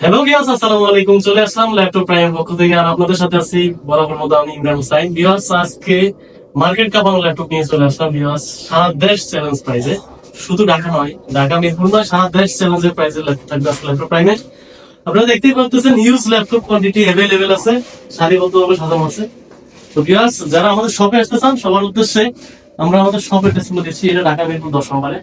Hello viewers আসসালামু আলাইকুম, চলে আসলাম ল্যাপটপ প্রাইম পক্ষ থেকে, আর আপনাদের সাথে আছি বরাবর আমি ইমরান আজকে মার্কেট ল্যাপটপ নিয়ে চলে আসলাম। সারা দেশ চ্যালেঞ্জ প্রাইজে শুধু ঢাকা নয় ঢাকা নয়, সারা দেশ চ্যালেঞ্জের প্রাইজে থাকবে ল্যাপটপ প্রাইমে আপনারা দেখতেই পাচ্ছেন ইউজ ল্যাপটপ কোয়ান্টিটি অ্যাভেলেবেল আছে, সারিবদ্ধভাবে সাজানো আছে। তো ভিউয়ার্স যারা আমাদের শপে আসতে চান, সবার উদ্দেশ্যে আমরা আমাদের শপের ডিসপ্লে দিচ্ছি এটা ঢাকা মিরপুর দশ নম্বরে।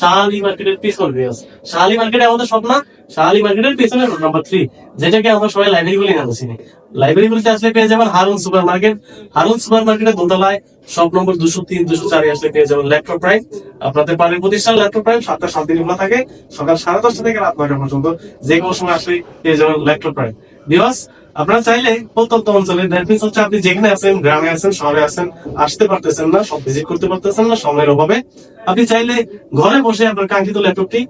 শাহালি মার্কেটের পিছন ভিউয়ার্স শাহালি মার্কেটে আমাদের শপ না শাহালি মার্কেটের পিছনে রোড নাম্বার থ্রি যেটাকে আমরা সবাই লাইব্রেরি বলে নাম চিনি লাইব্রেরি বলতে আসলে পেয়ে যাবেন Harun super market Harun super মার্কেটের দোতলায় শপ নম্বর দুশো তিন, দুশো চারে আসলে পেয়ে যাবেন ল্যাপটপ প্রাইম আপনাদের বাড়ির প্রতিষ্ঠান ল্যাপটপ প্রাইম সাতটা সাত দিন থাকে। সকাল সাড়ে দশটা থেকে রাত নয়টা পর্যন্ত যে কোনো সময় আসলে পেয়ে যাবেন ল্যাপটপ প্রাইম দিবস আপনারা চাইলে প্রত্যন্ত অঞ্চলে দ্যাট মিনস হচ্ছে আপনি যেখানে আছেন, গ্রামে আছেন, শহরে আছেন, আসতে পারতেছেন না, সব ভিজিট করতে পারতেছেন না, সময়ের অভাবে। আপনি চাইলে ঘরে বসে আপনার কাঙ্ক্ষিত ল্যাপটপটি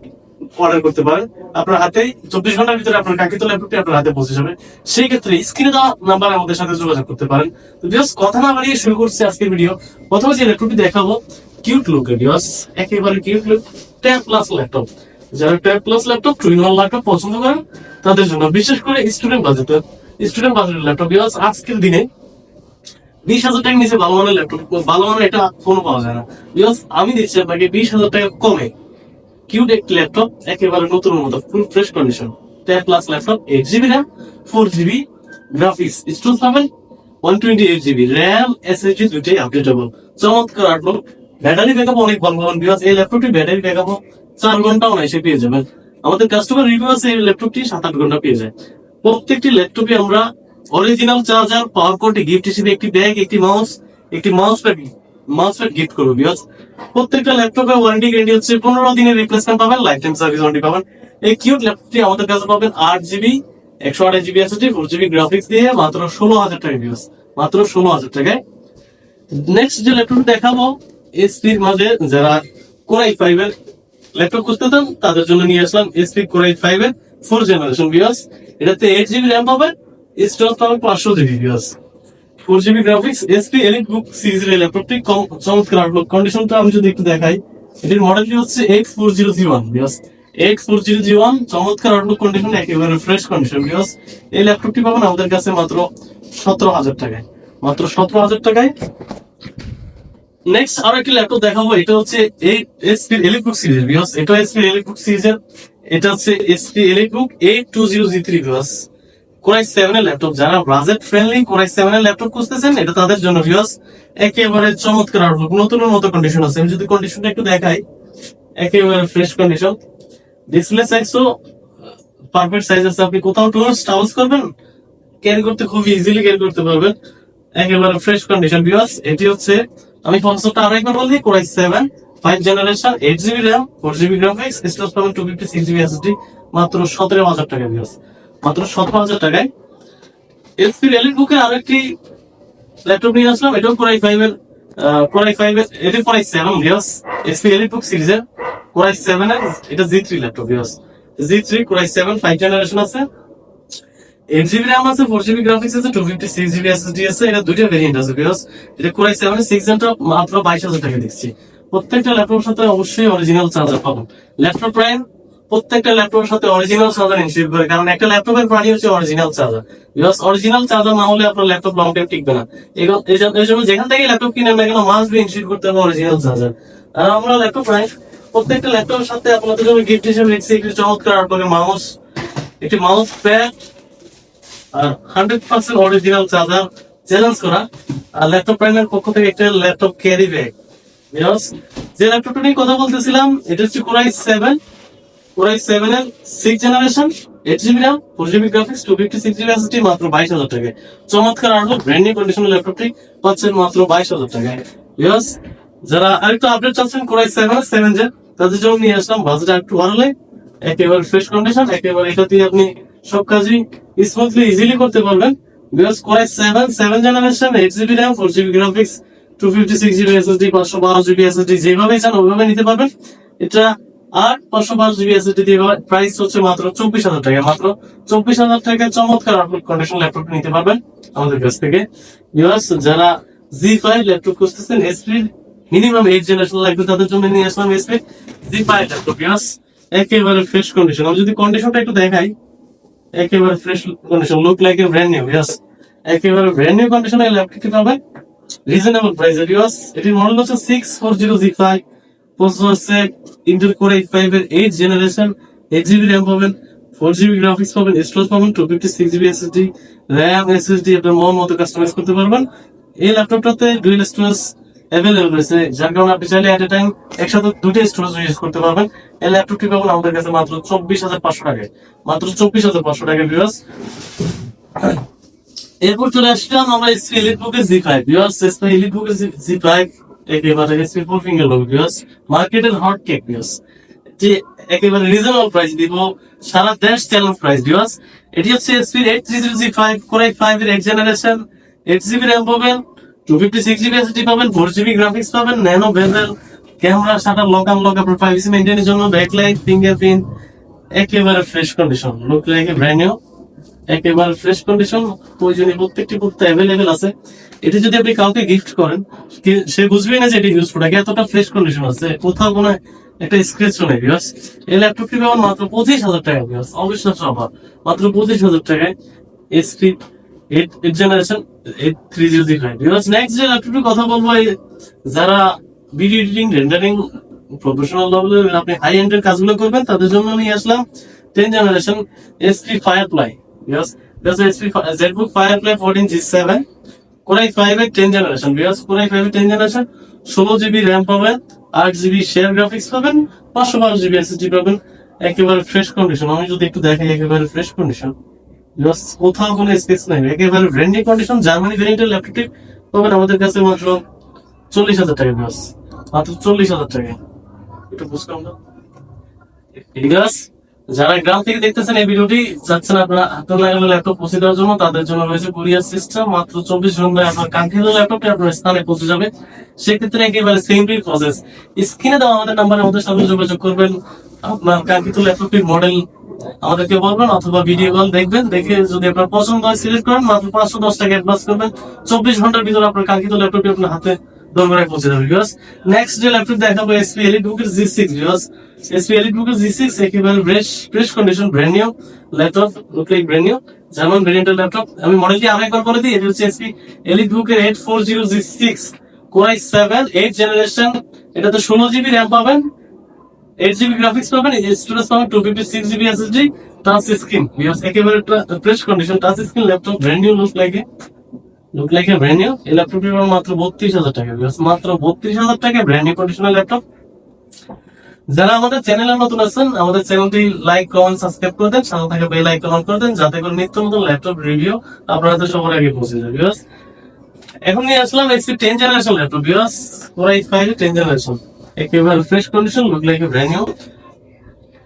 অর্ডার করতে পারেন। আপনার হাতে চব্বিশ ঘণ্টার ভিতরে আপনার কাঙ্ক্ষিত ল্যাপটপটি আপনার হাতে পৌঁছে যাবে। সেই ক্ষেত্রে স্ক্রিনে দেওয়া নাম্বার আমাদের সাথে যোগাযোগ করতে পারেন। কথা না বাড়িয়ে শুরু করছি আজকের ভিডিও প্রথমে যে ল্যাপটপটি দেখাবো কিউট লুক বিকজ একেবারে cute look tab plus laptop যারা tab plus laptop two one laptop পছন্দ করেন, তাদের জন্য বিশেষ করে স্টুডেন্ট বাজেট স্টুডেন্ট বাজেটের ল্যাপটপ বিকজ আজকের দিনে বিশ হাজার টাকা নিচে ভালো মানের ল্যাপটপ ভালো মানের একটা ফোন পাওয়া যায় না। বিকজ আমি দিচ্ছি আপনাকে বিশ হাজার টাকা কমে কিউট একটি ল্যাপটপ একেবারে নতুন মতো full fresh condition tab plus laptop eight GB RAM four GB graphics storage পাবেন one twenty eight GB RAM SSD দুইটাই আপডেটেবল চমৎকার আউটলুক ব্যাটারি ব্যাকআপ অনেক ভালো পাবেন বিকজ এই ল্যাপটপটি ব্যাটারি ব্যাকআপ চার ঘন্টাও নাই, সে পেয়ে যাবেন আমাদের কাস্টমার রিভিউ আছে এই ল্যাপটপটি সাত আট ঘণ্টা পেয়ে যায়। প্রত্যেকটি ল্যাপটপে আমরা অরিজিনাল চার্জার পাওয়ার কোডে গিফট হিসেবে একটি ব্যাগ একটি মাউস একটি mouse pad mouse pad gift করব বিকজ প্রত্যেকটা ল্যাপটপে ওয়ারেন্টি গ্যারান্টি হচ্ছে পনেরো দিনের রিপ্লেসমেন্ট পাবেন লাইফ টাইম সার্ভিস ওয়ারেন্টি পাবেন। এই কিউট ল্যাপটপটি আমাদের কাছে পাবেন আট জিবি একশো আট GB SSD four GB graphics দিয়ে মাত্র ষোলো হাজার টাকা বিকজ মাত্র ষোলো হাজার টাকায়। নেক্সট যে ল্যাপটপ দেখাবো এসপির মাঝে যারা কোরাই ফাইভ এর ল্যাপটপ খুঁজতে চান তাদের জন্য নিয়ে আসলাম এসপি কোরাই ফাইভ এর ফোর জেনারেশন বিয়াস এটাতে এইট জিবি র্যাম পাবেন স্টোরেজ পাবেন পাঁচশো জিবি বিয়াস four GB graphics HP EliteBook সিরিজের এই ল্যাপটপটি চমৎকার আউটলুক কন্ডিশনটা আমি যদি একটু দেখাই, এটির মডেলটি হচ্ছে eight four zero G one বিয়াস eight four zero G one চমৎকার আউটলুক কন্ডিশন একেবারে ফ্রেশ কন্ডিশন বিয়াস এই ল্যাপটপটি পাবেন আমাদের কাছে মাত্র সতেরো হাজার টাকায়। মাত্র সতেরো হাজার টাকায় নেক্সট আরও একটি ল্যাপটপ দেখাবো, এটা হচ্ছে এই এসপি এলিটবুক সিরিজ বিকজ এটা এসপি এলিটবুক সিরিজের এটা হচ্ছে HP EliteBook eight two zero G three because core i seven laptop যারা budget friendly core i seven এর ল্যাপটপ খুঁজতেছেন, এটা তাদের জন্য ভিউস একেবারে চমৎকার আউটলুক নতুনের মতো কন্ডিশন আছে। আমি যদি কন্ডিশনটা একটু দেখাই, একেবারে ফ্রেশ কন্ডিশন ডিসপ্লে সাইজও পারফেক্ট সাইজ আছে। আপনি কোথাও টুরিস্ট ট্রাভেলস করবেন ক্যারি করতে খুব ইজিলি ক্যারি করতে পারবেন। একেবারে ফ্রেশ কন্ডিশন বিকজ এটি হচ্ছে আমি প্রসেসরটা আরও একবার বলি core i seven five generation eight GB RAM four GB graphics storage পাবেন two fifty six GB SSD মাত্র সতেরো হাজার টাকা বিকজ মাত্র সতেরো হাজার টাকায়। এসপি রেলিট বুকে আরও একটি ল্যাপটপ নিয়ে আসলাম, এটাও কোরাই ফাইভ এর কোরাই ফাইভ এর, এটা core i seven because HP EliteBook সিরিজের কোরাই সেভেন এর এটা G three laptop because G three core i seven five generation আছে। এইট র্যাম আছে ফোর জিবি গ্রাফিক্স আছে two fifty six GB SSD আছে এটা দুইটা ভেরিয়েন্ট আছে বিকজ এটা কোরাই সেভেন সিক্স জেনটা মাত্র বাইশ হাজার টাকা দিচ্ছি প্রত্যেকটা ল্যাপটপের সাথে অবশ্যই অরিজিনাল চার্জার পাবেন ল্যাপটপ প্রাইম প্রত্যেকটা ল্যাপটপের সাথে অরিজিনাল চার্জার ইনস্টল করে, কারণ একটা ল্যাপটপের প্রাণী হচ্ছে original charger because original charger না হলে আপনার ল্যাপটপ লং টাইম টিকবে না। এই জন্য- যেখান থেকে ল্যাপটপ কিনেন না কেন মাস্ট বি ইনস্টল করতে হবে অরিজিনাল চার্জার আর আমরা ল্যাপটপ প্রাইম প্রত্যেকটা ল্যাপটপের সাথে আপনাদের জন্য গিফট হিসেবে রেখেছি, একটি চমৎকার মাউস একটি মাউস প্যাড আর hundred percent original charger challenge করা। আর ল্যাপটপ প্রাইমের পক্ষ থেকে একটা ল্যাপটপ ক্যারি ব্যাগ যে ল্যাপটপটা নিয়ে কথা বলতেছিলাম, এটা হচ্ছে core i seven core i seven এর six generation eight GB RAM four GB graphics two fifty six GB SSD মাত্র বাইশ হাজার টাকায়। চমৎকার আরও ব্র্যান্ড নিউ কন্ডিশনের ল্যাপটপটি পাচ্ছেন মাত্র বাইশ হাজার টাকায়। বিকজ যারা আরেকটু আপডেট চাচ্ছেন কোরাই সেভেন সেভেন জেন তাদের জন্য নিয়ে আসলাম বাজেট একটু বাড়ালে। একেবারে ফ্রেশ কন্ডিশন একেবারে এটা দিয়ে আপনি সব কাজই স্মুথলি ইজিলি করতে পারবেন। Because core i seven seven generation eight GB RAM four GB graphics two fifty six GB SSD পাঁচশো বারো জিবি এসএসডি যেভাবে চান ওইভাবে নিতে পারবেন। এটা আট পাঁচশো বারো জিবি এসএসডি দিয়ে প্রাইস হচ্ছে মাত্র চব্বিশ হাজার টাকা। মাত্র চব্বিশ হাজার টাকায় চমৎকার আউটলুক কন্ডিশন ল্যাপটপ নিতে পারবেন আমাদের কাছ থেকে। ভিউয়ার্স যারা জি ফাইভ ল্যাপটপ খুঁজতেছেন এসপির মিনিমাম এইট জেনারেশন লাগবে তাদের জন্য নিয়ে আসলাম HP G five laptop viewers একেবারে ফ্রেশ কন্ডিশন আমি যদি কন্ডিশনটা একটু দেখাই একেবারে fresh condition look like a brand new yes একেবারে ব্র্যান্ড নিউ কন্ডিশনে এই ল্যাপটপটি পাবেন রিজনেবল প্রাইসে ইয়েস এটির মডেল হচ্ছে six four zero G five processor হচ্ছে ইন্টেল কোর এইট এর eight generation eight GB RAM পাবেন ফোর জিবি গ্রাফিক্স পাবেন স্টোরেজ পাবেন two fifty six GB SSD RAM SSD আপনার মন মতো কাস্টমাইজ করতে পারবেন। এই ল্যাপটপটাতে ডুয়েল স্টোরেজ অ্যাভেলেবল রয়েছে। যার কারণে আপনি চাইলে এট এ টাইম একসাথে দুটো স্টোরেজ ইউজ করতে পারবেন। এই ল্যাপটপটি পাবেন আমাদের কাছে মাত্র চব্বিশ হাজার পাঁচশো টাকায় মাত্র চব্বিশ হাজার পাঁচশো টাকা ভিউয়ার্স এরপর চলে আসলাম আমরা এলিট বুকের জি ফাইভ ভিউয়ার্স এলিট বুকের জি ফাইভ একেবারে এসপি ফিঙ্গার লোক ভিউয়ার্স মার্কেটের হট কেক ভিউয়ার্স যে একেবারে রিজনেবল প্রাইস দিব। সারা দেশ চ্যালেঞ্জ প্রাইস ভিউয়ার্স এটি হচ্ছে HP eight three zero G five core i five এর এক জেনারেশন এইট জিবি র্যাম পাবেন। এটি যদি আপনি কাউকে গিফট করেন সে বুঝবে না যে এটি ইউজ প্রোডাক্ট এতটা ফ্রেশ কন্ডিশন আছে। কোথাও কোনো একটা স্ক্রেচ নেই এই ল্যাপটপটি পাবেন মাত্র পঁচিশ হাজার টাকা বিকজ অবিশ্বাস্য মাত্র পঁচিশ হাজার টাকায় HP eight eight generation eight three zero G five because next যে ল্যাপটপটির কথা বলব যারা ভিডিও এডিটিং রেন্ডারিং প্রফেশনাল লেভেলের আপনি হাই এন্ডের কাজগুলো করবেন তাদের জন্য নিয়ে আসলাম ten generation HP Firefly Yes, there's HP fi- ZBook Firefly 14 G7 core i five এর ten generation because core i five এর টেন জেনারেশন ষোলো জিবি র্যাম পাবেন আট জিবি শেয়ার গ্রাফিক্স পাবেন পাঁচশো বারো জিবি এসএসডি পাবেন একেবারে ফ্রেশ কন্ডিশন আমি যদি একটু দেখাই একেবারে ফ্রেশ কন্ডিশন বিকজ কোথাও কোনো স্পেস নাই। একেবারে ব্র্যান্ডিং কন্ডিশন জার্মানি ল্যাপটপটি পাবেন আমাদের কাছে মাত্র চল্লিশ হাজার টাকা বিকজ মাত্র চল্লিশ হাজার টাকা। একটু বুঝলাম না যারা গ্রাম থেকে দেখতেছেন এই ভিডিওটি যাচ্ছেন আপনারা হাতে লাগানো ল্যাপটপ পৌঁছে দেওয়ার জন্য, তাদের জন্য রয়েছে কুরিয়ার সিস্টেম মাত্র চব্বিশ ঘন্টায় আপনার কাঙ্ক্ষিত ল্যাপটপটি আপনার স্থানে পৌঁছে যাবে। সেক্ষেত্রে একেবারে সিম্পলি প্রসেস স্ক্রিনে দেওয়া আমাদের নাম্বারে আমাদের সাথে যোগাযোগ করবেন। আপনার কাঙ্ক্ষিত ল্যাপটপটির মডেল আমাদেরকে বলবেন অথবা ভিডিও কল দেখবেন, দেখে যদি আপনার পছন্দ হয় সিলেক্ট করেন, মাত্র পাঁচশো দশ টাকা অ্যাডভান্স করবেন। চব্বিশ ঘণ্টার ভিতরে আপনার কাঙ্ক্ষিত ল্যাপটপটি আপনার হাতে পৌঁছে যাবে নেক্সট যে ল্যাপটপ দেখাবো এসপি এলিট বুকের জি সিক্স এসপি বুকের জি সিক্স একেবারে fresh fresh condition brand new laptop brand new German laptop আমি মডেলটি করে দিই, এটা হচ্ছে এসপি এলিট বুকের eight four zero G six core i seven eight generation এটাতে ষোলো জিবি র্যাম পাবেন। এইট গ্রাফিক্স পাবেন স্টোরেজ পাবেন two fifty six GB SSD touch screen because একেবারে fresh condition touch screen laptop brand new look like look a brand new এই ল্যাপটপটির দাম মাত্র বত্রিশ হাজার টাকা। বিকজ মাত্র বত্রিশ হাজার টাকা ব্র্যান্ড নিউ কন্ডিশনাল ল্যাপটপ যারা আমাদের চ্যানেলে নতুন আছেন, আমাদের চ্যানেলটি লাইক কমেন্ট সাবস্ক্রাইব করে দেন। সাথে থাকা বেল আইকন অন করে দেন, যাতে করে নিত্য নতুন ল্যাপটপ রিভিউ আপনাদের সবার আগে পৌঁছে যায়। বিকজ এখন নিয়ে আসলাম HP ten generation laptop because four eight five ten generation একেবারে fresh condition look like a brand new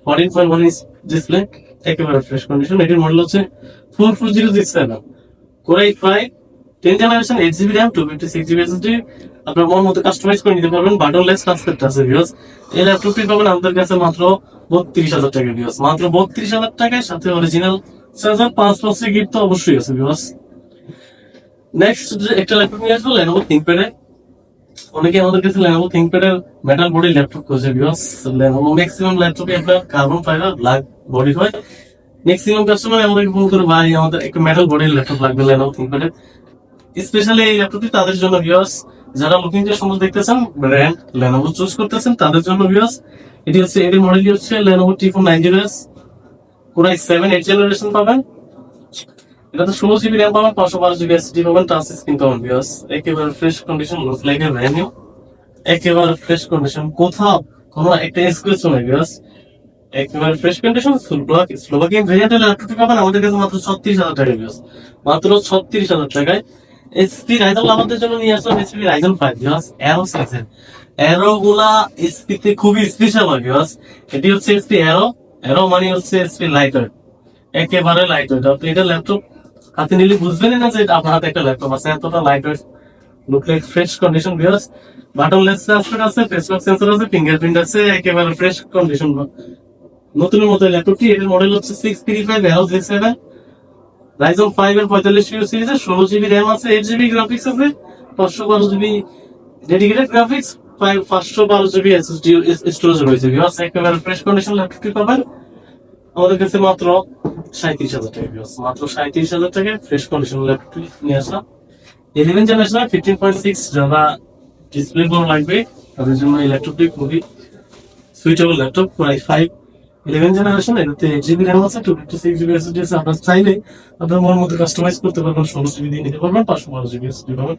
fourteen point one inch display একেবারে ফ্রেশ কন্ডিশন এটির মডেল হচ্ছে four four zero six seven core eight five ten generation eight GB RAM two GB SSD আপনার মন মতো customise করে নিতে পারবেন। Button আছে ভিউস এই ল্যাপটপটি পাবেন আমাদের কাছে মাত্র বত্রিশ হাজার টাকা ভিউস মাত্র বত্রিশ হাজার টাকায় সাথে অরিজিনাল চার্জার পাঁচ তো অবশ্যই আছে ভিউস নেক্সট একটা ল্যাপটপ নিয়ে আসব অনেকে আমাদের কাছে লেনোভো থিঙ্কপ্যাডের মেটাল বডি ল্যাপটপ করছে বিকজ লেনোভো ম্যাক্সিমাম ল্যাপটপে আপনার কার্বন ফাইবার ব্ল্যাক বডি হয়। ম্যাক্সিমাম কাস্টমার আমাদেরকে ফোন করে, ভাই, আমাদের একটা মেটাল বডির ল্যাপটপ লাগবে লেনোভো থিঙ্কপ্যাডের স্পেশালি এই ল্যাপটপটি তাদের জন্য ভিউয়ার্স যারা লুকিং যে সুন্দর দেখতেছেন ব্র্যান্ড লেনোভো চুজ করতেছেন, তাদের জন্য ভিউয়ার্স এটি হচ্ছে এর মডেলটি হচ্ছে Lenovo T four nine zero S core i seven eight generation পাবেন। এটাতে ষোলো জিবি র্যাম পাবেন, পাঁচশো বারো জিবি পাবেন টাচ স্ক্রিন পাবেন ভিউয়ার্স একেবারে fresh condition look like a একেবারে ফ্রেশ কন্ডিশন কোথাও কোনো একটা ভিউয়ার্স একেবারে ফ্রেশ কন্ডিশন স্লোভাক ল্যাপটপটি পাবেন, আমাদের কাছে মাত্র ছত্রিশ হাজার টাকা ভিউয়ার্স মাত্র ছত্রিশ হাজার টাকায়। এসপি রাইজল আমাদের জন্য নিয়ে আসলাম এসপি রাইজল ফাইভ অ্যারো গুলা খুবই স্পেশাল হয় ভিউয়ার্স এটি হচ্ছে এসপি অ্যারো অ্যারো মানে হচ্ছে এসপি লাইটার একেবারে এটা ল্যাপটপ হাতে নিলে বুঝবেনই না যে আপনার হাতে একটা ল্যাপটপ আছে, এতটা light weight look like fresh condition viewers button less transfer আছে ফেস লক সেন্সর আছে ফিঙ্গারপ্রিন্ট আছে, একেবারে ফ্রেশ কন্ডিশন নতুনের মতো ল্যাপটপটি এর মডেল হচ্ছে six three five aero G seven Ryzen five এর পঁয়তাল্লিশ সিরিজের ষোলো জিবি র্যাম আছে এইট জিবি গ্রাফিক্স আছে, পাঁচশো বারো জিবি ডেডিকেটেড গ্রাফিক্স পাঁচশো বারো জিবি এসএসডি স্টোরেজ রয়েছে ভিউয়ার্স একেবারে ফ্রেশ কন্ডিশন ল্যাপটপটি পাবেন। আমাদের কাছে মাত্র সাঁত্রিশ হাজার টাকা। মাত্র সাঁত্রিশ হাজার টাকা ফ্রেশ কন্ডিশন ল্যাপটপ নিয়ে আসা eleven generation fifteen point six যারা ডিসপ্লে বড় লাগবে, তাদের জন্য এই ল্যাপটপটি খুবই সুইটেবল ল্যাপটপ প্রায় ফাইভ ইলেভেন জেনারেশন এটাতে এইট জিবি র্যাম আছে two fifty six GB SSD আছে। আপনার চাইলে আপনার মনের মধ্যে কাস্টমাইজ করতে পারবেন, ষোলো জিবি দিয়ে নিতে পারবেন, পাঁচশো বারো জিবি এসএসডি পাবেন।